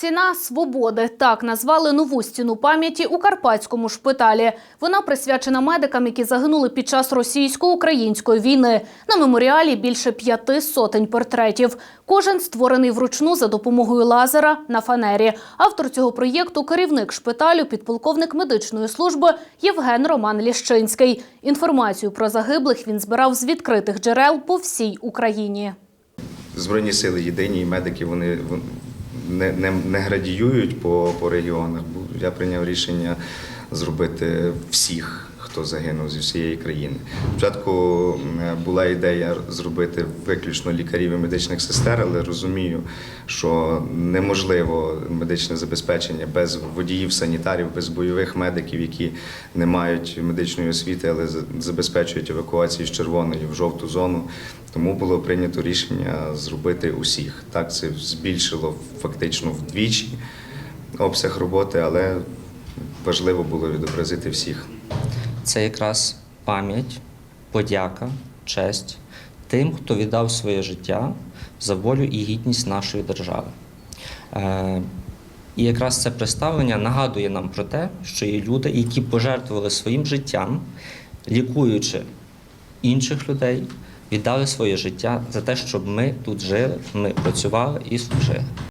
Ціна свободи так назвали нову стіну пам'яті у карпатському шпиталі. Вона присвячена медикам, які загинули під час російсько-української війни. На меморіалі більше п'яти сотень портретів. Кожен створений вручну за допомогою лазера на фанері. Автор цього проєкту керівник шпиталю, підполковник медичної служби Євген Роман Ліщинський. Інформацію про загиблих він збирав з відкритих джерел по всій Україні. Збройні сили єдині, і медики вони вон- не, не, не градіюють по, по регіонах. Я прийняв рішення зробити всіх, хто загинув зі всієї країни. Спочатку була ідея зробити виключно лікарів і медичних сестер, але розумію, що неможливо медичне забезпечення без водіїв, санітарів, без бойових медиків, які не мають медичної освіти, але забезпечують евакуацію з червоної в жовту зону. Тому було прийнято рішення зробити усіх. Так, це збільшило фактично вдвічі обсяг роботи, але важливо було відобразити всіх. Це якраз пам'ять, подяка, честь тим, хто віддав своє життя за волю і гідність нашої держави. Е, І якраз це представлення нагадує нам про те, що є люди, які пожертвували своїм життям, лікуючи інших людей, віддали своє життя за те, щоб ми тут жили, ми працювали і служили.